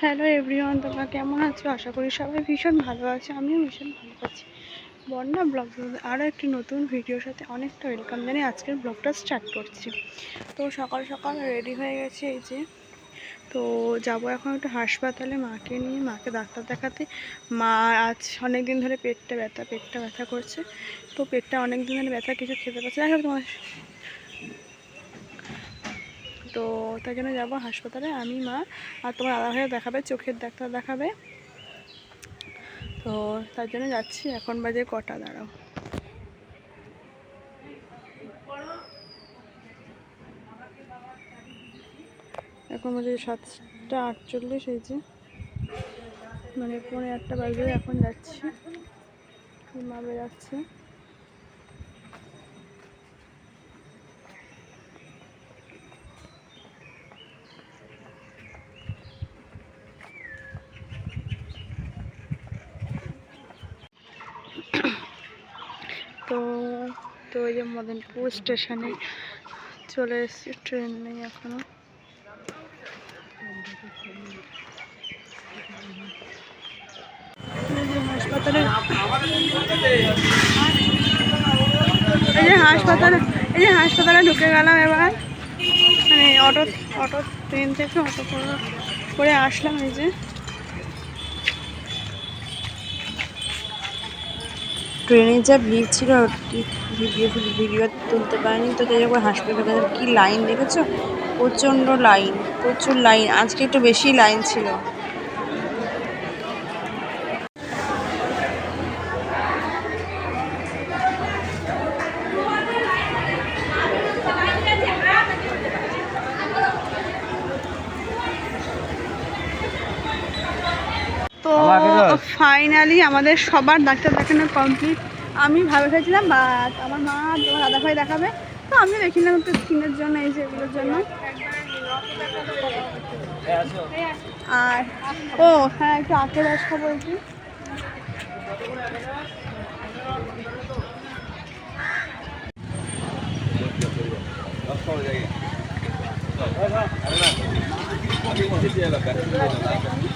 Hello everyone তোমরা কেমন আছো? আশা করি সবাই ভীষণ ভালো আছে, আমিও ভীষণ ভালো আছি। বন্যা ব্লগ আরও একটি নতুন ভিডিওর সাথে অনেকটা ওয়েলকাম জানিয়ে আজকের ব্লগটা স্টার্ট করছি। তো সকাল সকাল রেডি হয়ে গেছে এই যে। তো যাব এখন একটু হাসপাতালে মাকে নিয়ে, মাকে ডাক্তার দেখাতে। মা আজ অনেক দিন ধরে পেটটা ব্যথা পেটটা ব্যথা করছে। তো পেটটা অনেক দিন ধরে ব্যথা, কিছু খেতে পারছে দেখো তোমার তো তাই জন্য যাব হাসপাতালে, আমি, মা, আর তোমার আলাদা হয়ে দেখাবে, চোখের ডাক্তার দেখাবে। তো তার জন্য যাচ্ছি, এখন বাজে কটা, দাঁড়াও। এখন বাজে সাতটা আটচল্লিশ হয়েছে মানে পৌনে আটটা বাজে এখন যাচ্ছি। মা বেরাচ্ছে। তো তো ওই যে মদনপুর স্টেশনে চলে এসেছি, ট্রেন নেই এখনও। এই যে হাসপাতালে, এই যে হাসপাতালে ঢুকে গেলাম এবার। মানে অটো অটো, ট্রেন থেকে অটো করে আসলাম এই যে। ট্রেনে যা ভিড় ছিল ভিডিও ভিডিও তুলতে পারিনি। তো যাই হোক হাসপাতালে কী লাইন দেখেছ? প্রচণ্ড লাইন, প্রচুর লাইন। আজকে একটু বেশিই লাইন ছিল। ফাইনালি আমাদের সবার ডাক্তার দেখানো কমপ্লিট আমি ভাবে ফেলছিলাম বা আমার মা আর দাদা ভাই দেখাবে। তো আমি দেখিলাম একটু স্কিনের জন্য, এই যে এগুলোর জন্য। আর, ও হ্যাঁ একটু আখের রস খাব একটু। গ্লাস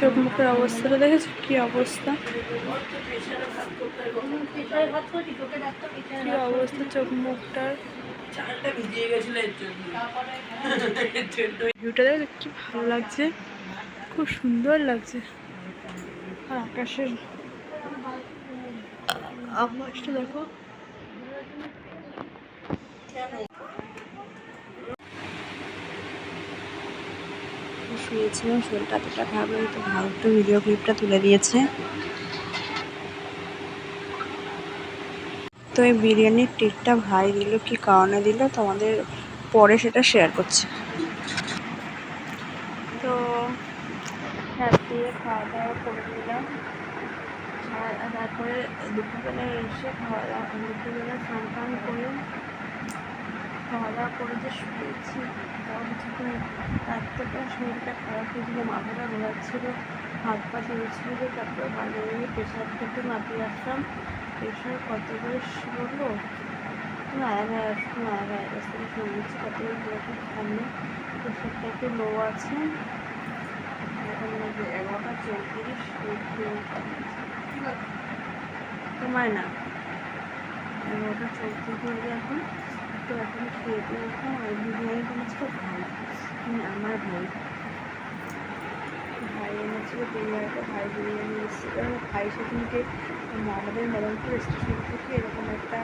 চোখ মুখের অবস্থাটা দেখেছ? কি অবস্থা? কি অবস্থা চোখ মুখটার চালটা ভিজিয়ে গেছিল এর জন্য। ভিউটা দেখলে কি ভালো লাগছে? খুব সুন্দর লাগছে। আর আকাশের আকাশটা দেখো। শুয়েছিলাম, শরীরটা এতটা খারাপ হয়ে তো ভাই একটু ভিডিও ক্লিপটা তুলে দিয়েছে। তো এই বিরিয়ানির টিকটা ভাই দিল, কি কারণে দিল, তোমাদের পরে সেটা শেয়ার করছি। তো দিয়ে খাওয়া দাওয়া করে নিলাম। তারপরে দুপুরবেলায় এসে খাওয়া দাওয়া দুপুরবেলা স্নান টান করে খাওয়া দাওয়া করে যে শুয়েছি কিছুক্ষণ রাত থেকে শরীরটা খারাপ হয়েছিল মাথাটা ঘোরাচ্ছিল, হাত পা চলছিল তারপরে ভালো হয়ে প্রেশার থেকে মাপিয়ে আসলাম। প্রেশার কত করে বলল আয়া ভাই আয়া ভাই থেকে শুনেছি কত করে সামনে প্রেশারটা একটু লো আছে। এগারোটা চৌত্রিশ তোমার না এগারোটা চৌত্রিশ এখন। তো এখন খেয়ে দিয়ে উঠলাম আর বিরিয়ানি খুব ভালো। মানে আমার ভাই। ভাই এনেছিল বিরিয়ানিটা ভাই বিরিয়ানি এসেছিল ভাই সেদিনকে আমাদের মদনপুর স্টেশন থেকে এরকম একটা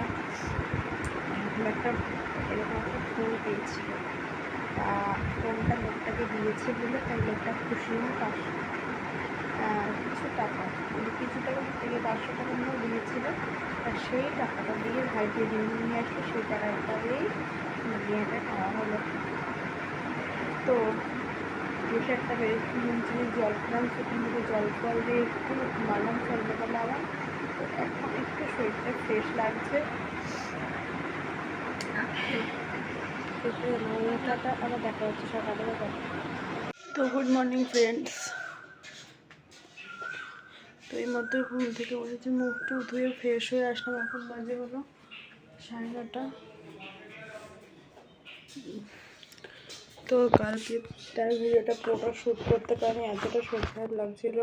এরকম একটা এরকম একটা ফোন পেয়েছিল। তা ফোনটা লোকটাকে দিয়েছে বলে তাই লোকটা খুশি হয়ে পাঁচশো কিছু টাকা মানে কিছু টাকা থেকে পাঁচশো টাকা মতো দিয়েছিল। আর সেই টাকাটা দিয়ে ভাই যে ঋণ নিয়ে আসলো সেই টাকাটা দিয়েই বিরিয়ানিটা খাওয়া হলো। তো বসে একটা বেশি জিনিস জল খেলাম সেখান থেকে জল ফল দিয়ে একটু ঘুমালাম সন্ধ্যাবেলা আবার তো এখন একটু শরীরটা ফ্রেশ লাগছে। আবার দেখা হচ্ছে সকালবেলা তো গুড মর্নিং ফ্রেন্ডস তো এই মধ্যে ঘুম থেকে উঠেছি মুখ টুক ধুয়ে ফ্রেশ হয়ে আসলাম, এখন বাজে হলো সাড়ে নটা। তো কালকে তার ভিডিওটা পুরোটা শ্যুট করতে পারি এতটা খারাপ লাগছিল।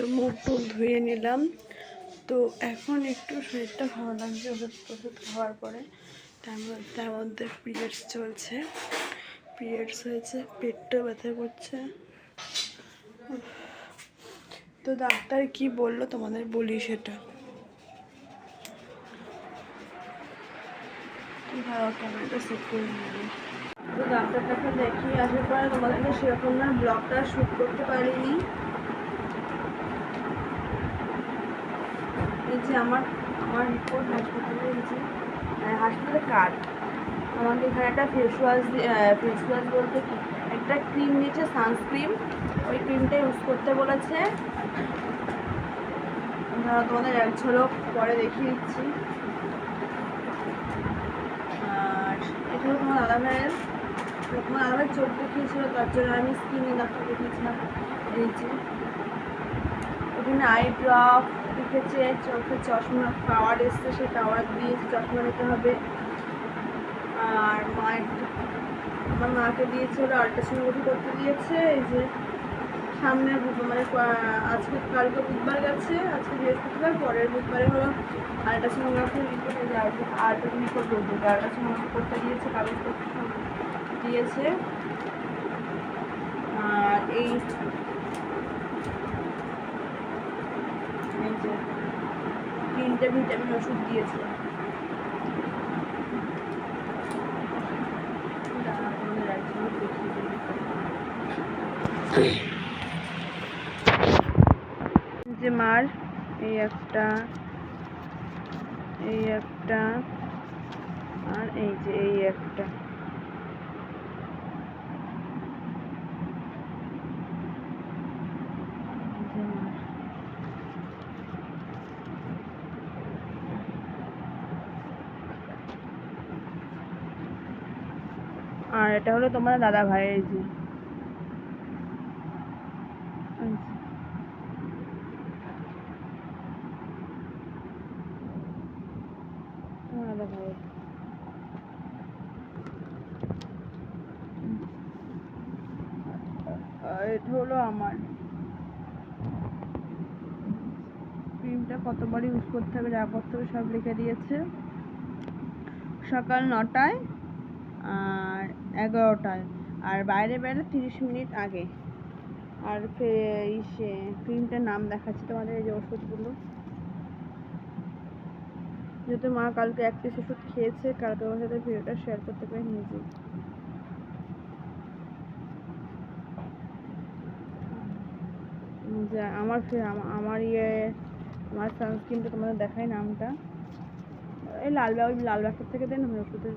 তো মুখ টুক ধুয়ে নিলাম। তো এখন একটু শরীরটা ভালো লাগছে, ওষুধ ওষুধ খাওয়ার পরে। তার মধ্যে তার মধ্যে পিরিয়ডস চলছে। পিরিয়ডস হয়েছে, পেটটা ব্যথা করছে। তো ডাক্তার কি বলল তোমাদের বলি সেটা। করে নিলাম তো ডাক্তারটাকে আসার পরে তোমাদেরকে সেরকম না, ব্লগটা শ্যুট করতে পারিনি। যে আমার আমার রিপোর্ট হাসপাতালে আহ, হাসপাতালে কার্ড আমাকে এখানে একটা ফেস ওয়াশ ফেস ওয়াশ বলতে কি? একটা ক্রিম দিয়েছে সানস্ক্রিন ওই ক্রিমটা ইউজ করতে বলেছে। ধরো তোমাদের এক ঝলক পরে দেখিয়ে দিচ্ছি। আর এটা তোমার দাদা ভাইয়ের। তোমার দাদা ভাই চোখ দেখিয়েছিল তার জন্য আমি স্কিনে ডাক্তার দেখিয়েছিলাম এই যে এখানে আই ড্রপ লিখেছে চোখে চশমা পাওয়ার এসছে সেই পাওয়ার দিয়ে চশমা নিতে হবে। আর মায়ের আমার মাকে দিয়েছে, ওরা আল্ট্রাসোনোগ্রাফি করতে দিয়েছে। এই যে সামনে বুধবার মানে আজকে কালকে বুধবার গেছে, আজকে বৃহস্পতিবার, পরের বুধবারে হলো আল্ট্রাসোনোগ্রাফি রিপোর্ট এই যে আল্ট্রা রিপোর্ট বলতে আল্ট্রাসোনোগ্রাফি করতে দিয়েছে, কাগজপত্র দিয়েছে। আর এই যে তিনটে ভিটামিন ওষুধ দিয়েছে। যে মার, এই একটা এই একটা, আর এই যে এই একটা এই যে মার। আর এটা হলো তোমার দাদা ভাইয়ের। যে এটা হলো আমার। ক্রিমটা কতবার ইউজ করতে হবে, যা করতে হবে সব লিখে দিয়েছে। সকাল নটায় আর এগারোটায়। আর বাইরে বেরোলে তিরিশ মিনিট আগে। আর ইসে ক্রিমটার নাম দেখাচ্ছি তোমাদের, এই যে ওষুধগুলো। যেহেতু মা কালকে এক পিস ওষুধ খেয়েছে কালকে ওর সাথে ভিডিওটা শেয়ার করতে পারি নিজে। যে আমার আমার ইয়ে আমার সানস্ক্রিনটা তোমাদের দেখাই নামটা। এই লালবাগ ওই লালবাগের থেকে দেন ওষুধের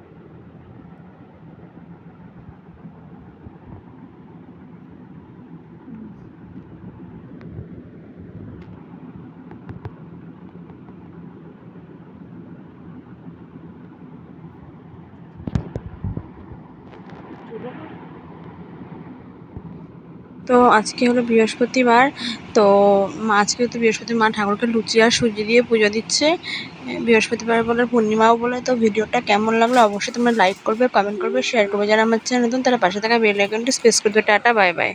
তো আজকে হলো বৃহস্পতিবার, তো আজকে তো বৃহস্পতি মা ঠাকুরকে লুচি আর সুজি দিয়ে পুজো দিচ্ছে। বৃহস্পতিবার বলে, পূর্ণিমাও বলে, তো ভিডিওটা কেমন লাগল অবশ্যই তোমরা লাইক করবে কমেন্ট করবে শেয়ার করবে। যারা আমার চ্যানেল নতুন, তারা পাশে থাকা বেল আইকনটি স্পেস করবে টাটা বাই বাই